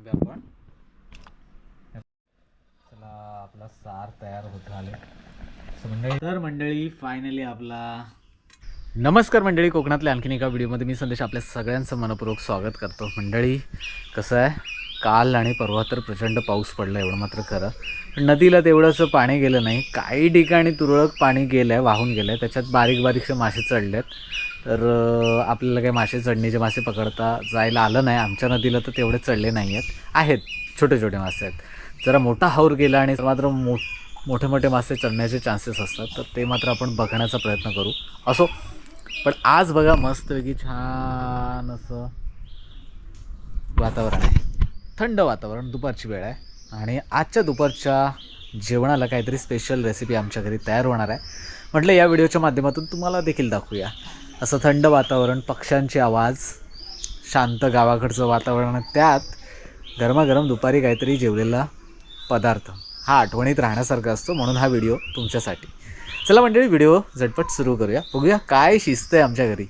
आंबे आपण. चला आपला सार तयार होत आले मंडळी तर मंडळी फायनली आपला नमस्कार मंडळी कोकणातल्या आणखीन एका व्हिडिओमध्ये मी संदेश आपल्या सगळ्यांचं मनपूर्वक स्वागत करतो. मंडळी कसं आहे? काल आणि परवा तर प्रचंड पाऊस पडला एवढं मात्र खरं. पण नदीला तेवढंसं पाणी गेलं नाही. काही ठिकाणी तुरळक पाणी गेलं आहे वाहून गेलं आहे त्याच्यात बारीक बारीकसे मासे चढले आहेत तर आपल्याला काही मासे चढणीचे मासे पकडता जायला आलं नाही. आमच्या नदीला तर तेवढे चढले नाही आहेत. आहेत छोटे छोटे मासे आहेत. जरा मोठा हाऊर गेला आणि मात्र मो मोठे मोठे मासे चढण्याचे चान्सेस असतात. तर ते मात्र आपण बघण्याचा प्रयत्न करू. असो. पण आज बघा मस्तपैकी छान असं वातावरण आहे. थंड वातावरण. दुपारची वेळ आहे. आणि आजच्या दुपारच्या जेवणाला काहीतरी स्पेशल रेसिपी आमच्या घरी तयार होणार आहे. म्हटलं या व्हिडिओच्या माध्यमातून तुम्हाला देखील दाखवूया. असं थंड वातावरण पक्ष्यांचे आवाज शांत गावाकडचं वातावरण त्यात गरमागरम दुपारी काहीतरी जेवलेला पदार्थ. हा आठवणीत राहण्यासारखा असतो म्हणून हा व्हिडिओ तुमच्यासाठी. चला मंडळी व्हिडिओ झटपट सुरू करूया. बघूया काय शिस्त आहे आमच्या घरी.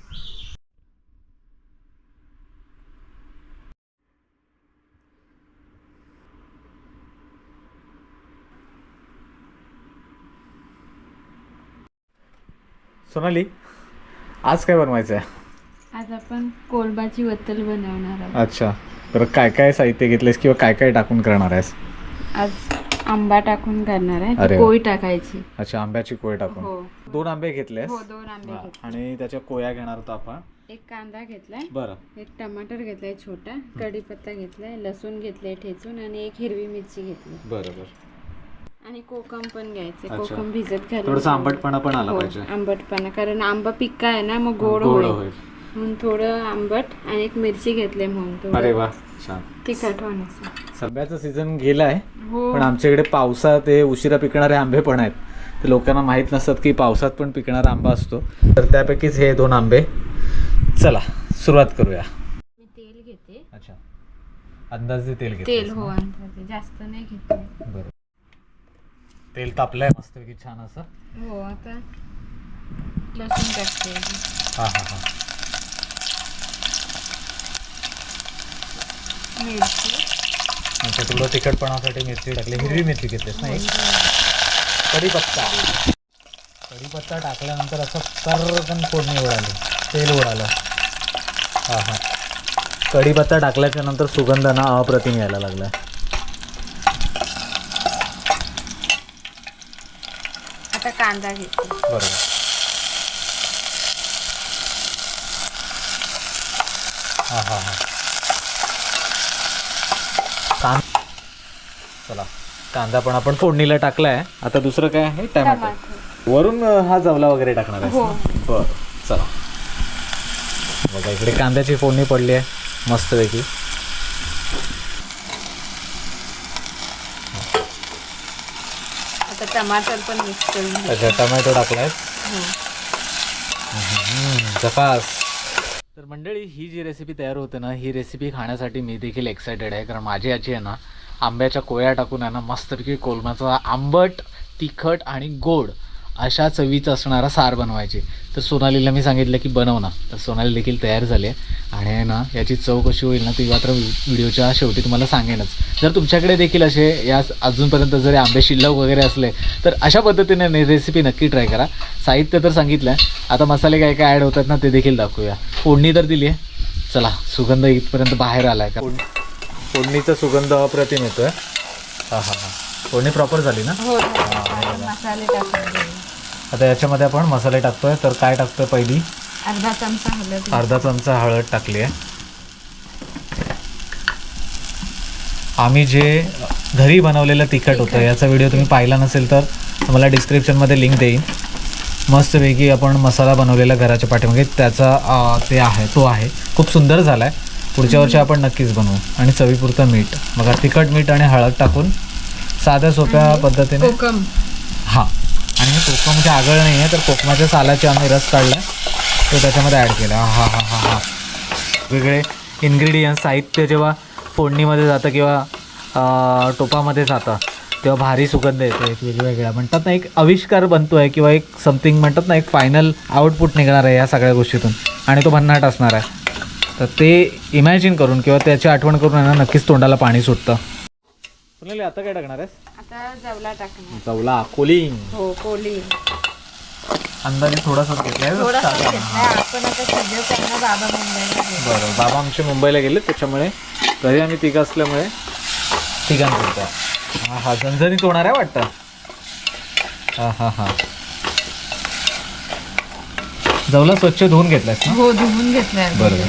सोनाली आज काय बनवायचं आहे आज आपण कोलबाची वत्तल बनवणार आहोत. अच्छा. तर काय काय साहित्य घेतलेस किंवा काय काय टाकून करणार आहेस? आज आंबा टाकून करणार आहे. पोळी टाकायची. अच्छा आंब्याची कोय टाकून. हो. दोन आंबे घेतलेस? हो दोन आंबे घेतले आणि त्याच्या कोया घेणार होतो आपण. एक कांदा घेतलाय. बरं. एक टमाटर घेतलाय छोटा. कढीपत्ता घेतलाय. लसूण घेतलाय ठेचून. आणि एक हिरवी मिरची घेतली. बरं बरं. आणि कोकम पण घ्यायचे अच्छा. कोकम भिजत घालून थोडंसं आंबटपणा पण आला हो, पाहिजे. आंबटपणा कारण आंबा पिक्का आहे ना मग गोड गोड होईल. होईल. म्हणून थोडं आंबट आणि एक मिरची घेतली म्हणून अरे थोडं वा छान. तिखट होण्याचं सध्याचा सीझन गेलाय हो. पण आमच्याकडे पावसात ते उशिरा पिकणारे आंबे पण आहेत. ते लोकांना माहीत नसतात की पावसात पण पिकणारा आंबा असतो. तर त्यापैकीच हे दोन आंबे. चला सुरुवात करूया. मी तेल घेते. अच्छा. अंदाजे तेल घेतलंस तेल ना? हो अंदाजे. जास्त नाही घेतले बरं. तेल तापलंय मस्तपैकी छान असं. हो आता लसूण टाकते हां हां हां. मिरची. अच्छा तुला तिखटपणासाठी मिरची टाकली. हिरवी मिरची घेतलीस ना एक? कढीपत्ता. कढीपत्ता टाकल्यानंतर असं कर्रकन फोडणी उडाली तेल उडालं हां हां. कढीपत्ता टाकल्याच्या नंतर सुगंध ना अप्रतिम यायला लागला आता कांदा घेते. बरोबर. हां हां हां. कां चला कांदा पण आपण फोडणीला टाकलाय. आता दुसरं काय आहे? टमॅटो वरून हा जवला वगैरे टाकणार आहे हो. बरं चला. बघा इकडे कांद्याची फोडणी पडली आहे. मस्तपैकी. टमाटर पण मिक्स करून अच्छा टमॅटो टाकलाय हो. जपास. तर मंडळी ही जी रेसिपी तयार होते ना ही रेसिपी खाण्यासाठी मी देखील एक्सायटेड आहे. कारण माझी आजी आहे ना आंब्याच्या कोया टाकून आहे ना मस्तपैकी कोलमाचा आंबट तिखट आणि गोड अशा चवीचा असणारा सार बनवायची. तर सोनालीला मी सांगितलं की बनव ना. तर सोनाली देखील तयार झाली आहे. आणि आहे ना याची चव कशी होईल ना ती मात्र व्हिडिओच्या शेवटी तुम्हाला सांगेनच. जर तुमच्याकडे देखील असे या अजूनपर्यंत जरी आंबे शिल्लक वगैरे असले तर अशा पद्धतीने रेसिपी नक्की ट्राय करा. साहित्य तर सांगितलं आहे आता मसाले काय काय ॲड होतात ना ते देखील दाखवूया. फोडणी तर दिली आहे चला सुगंध इथपर्यंत बाहेर आला आहे का? फोडणीचा सुगंध अप्रतिम येतो आहे हां हां हां. फोडणी प्रॉपर झाली ना? हो आता मसाले आता याच्यामध्ये आपण मसाले टाकतोय. तर काय टाकतोय पहिली? अर्धा चमचा हळद अर्धा चमचा हळद टाकली आहे. आम्ही जे घरी बनवलेलं तिखट होतं याचा व्हिडिओ तुम्ही पाहिला नसेल तर तुम्हाला डिस्क्रिप्शनमध्ये लिंक देईन. मस्तपैकी आपण मसाला बनवलेला घराच्या पाठीमागे. त्याचा ते आहे तो आहे. खूप सुंदर झाला आहे पुढच्या वर्षी आपण नक्कीच बनवू. आणि चवीपुरतं मीठ. बघा तिखट मीठ आणि हळद टाकून साध्या सोप्या पद्धतीने हे. कोकमाची आगळ नाही आहे तर कोकमाच्या सालाचे आम्ही रस काढला तो त्याच्यामध्ये ॲड केला. हा हा हा हा. वेगळे इन्ग्रेडियंट्स साहित्य जेव्हा फोडणीमध्ये जातं किंवा टोपामध्ये जातं तेव्हा भारी सुगंध येतो एक वेगवेगळ्या. म्हणतात ना एक आविष्कार बनतो आहे किंवा एक समथिंग म्हणतात ना एक फायनल आउटपुट निघणार आहे या सगळ्या गोष्टीतून. आणि तो भन्नाट असणार आहे. तर ते इमॅजिन करून किंवा त्याची आठवण करून आहे ना नक्कीच तोंडाला पाणी सुटतं. सुनील आता काय टाकणार आहेस? आता जवला टाकणार. कोलिंग हो अंदाजे घेतलाय थोडासा घेतलाय आपण आता सगळं त्यांना बाबा मुंबईला. बरं बाबा आमचे मुंबईला गेले त्याच्यामुळे घरी आम्ही तिघं असल्यामुळे तिघांपुरता हा हा झणझणीत होणार आहे वाटतं. हा हा हा. जवला स्वच्छ धुवून घेतलायस ना? हो धुवून घेतलाय. बरोबर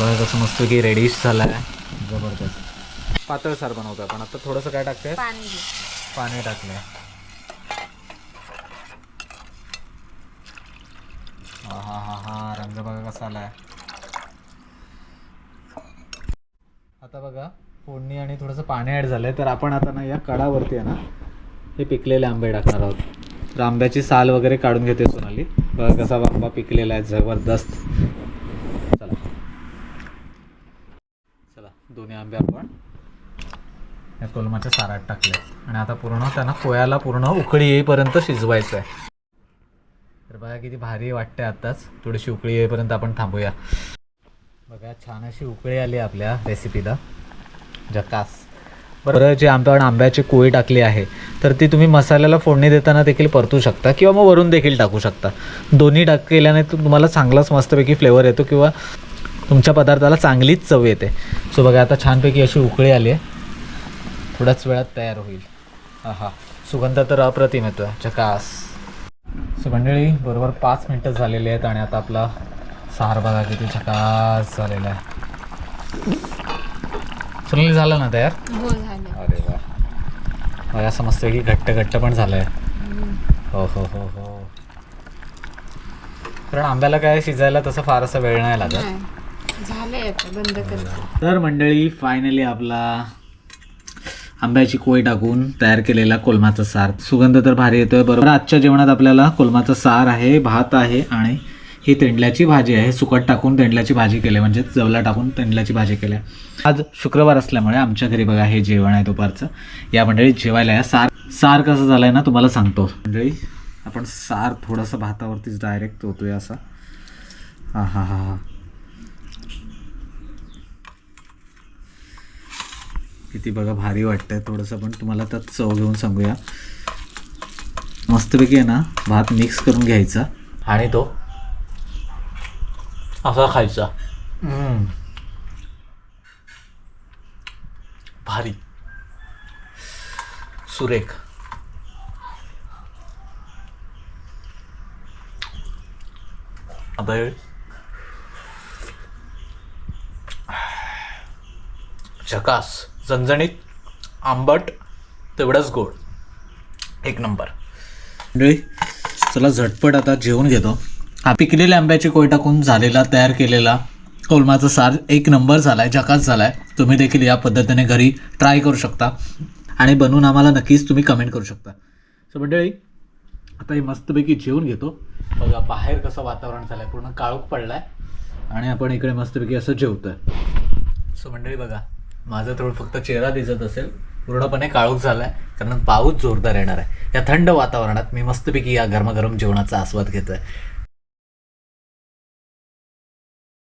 बघा कसं मस्त की रेडिश झाला आहे जबरदस्त. पातळ सार बनवतो आपण. आता थोडंसं काय टाकतंय? पाणी टाकलंय. हा हा हा. हा रंग बघा कसा आलाय. आता बघा फोडणी आणि थोडंसं पाणी ॲड झालंय. तर आपण आता ना या कडावरती आहे ना हे पिकलेले आंबे टाकणार आहोत. तर आंब्याची साल वगैरे काढून घेते सोनाली. बघा कसा आंबा पिकलेला आहे. जबरदस्त चला चला दोन्ही आंबे आपण या कोलमाच्या सारात टाकले. आणि आता पूर्ण त्यांना कोयाला पूर्ण उकळी येईपर्यंत शिजवायचं आहे तर बघा किती भारी वाटते आत्ताच थोडीशी उकळी येईपर्यंत आपण थांबूया. बघा छान अशी उकळी आली आपल्या रेसिपीला जकास बरं जे आपण आंब्याची कोळी टाकली आहे तर ती तुम्ही मसाल्याला फोडणी देताना देखील परतू शकता किंवा मग वरून देखील टाकू शकता. दोन्ही टाक केल्याने तुम्हाला चांगलाच मस्तपैकी फ्लेवर येतो किंवा तुमच्या पदार्थाला चांगलीच चव येते. सो बघा आता छानपैकी अशी उकळी आली आहे. थोड्याच वेळात तयार होईल. हा हा सुगंध तर अप्रतिम येतो आहे चकास सो मंडळी बरोबर पाच मिनटं झालेली आहेत आणि आता आपला सार बघा किती चकास झालेला आहे. सुनील झालं ना तयार? हो अरे वा. मस्त की घट्ट घट्ट पण झालं आहे. हो हो हो हो. कारण आंब्याला काय शिजायला तसं फार असा वेळ नाही लागत. झालंय आता बंद करते. तर मंडळी फायनली आपला आंब्याची कोय टाकून तयार केलेला कोलमाचा सार. सुगंध तर भारी येतोय बरोबर. आजच्या जेवणात आपल्याला कोलमाचा सार आहे भात आहे आणि ही तेंडल्याची भाजी आहे. सुकट टाकून तेंडल्याची भाजी केली म्हणजे जवला टाकून तेंडल्याची भाजी केली. आज शुक्रवार असल्यामुळे आमच्या घरी बघा हे जेवण आहे दुपारचं. या मंडळी जेवायला या. सार सार कसं झालंय ना तुम्हाला सांगतो. मंडळी आपण सार थोडंसं भातावरतीच डायरेक्ट होतोय असा. हा हा हा हा किती बघा भारी वाटतंय थोडंसं पण तुम्हाला त्यात चव घेऊन सांगूया. मस्तपैकी आहे ना भात मिक्स करून घ्यायचा आणि तो असा खायचा. भारी. सुरेख. आता झकास. झणझणीत आंबट तेवढंच गोड. एक नंबर. मंडळी चला झटपट आता जेवून घेतो. हा पिकलेल्या आंब्याची कोय टाकून झालेला तयार केलेला कोलमाचा सार एक नंबर झाला आहे जकाच झाला आहे तुम्ही देखील या पद्धतीने घरी ट्राय करू शकता. आणि बनवून आम्हाला नक्कीच तुम्ही कमेंट करू शकता. सो मंडळी आता हे मस्तपैकी जेवून घेतो. बघा बाहेर कसं वातावरण झालं आहे पूर्ण काळोख पडला आहे आणि आपण इकडे मस्तपैकी असं जेवतो आहे सो मंडळी बघा. माझा थोडं फक्त चेहरा दिसत असेल पूर्णपणे काळोख झाला आहे कारण पाऊस जोरदार येणार आहे. या थंड वातावरणात मी मस्तपैकी या गरमागरम जेवणाचा आस्वाद घेतोय.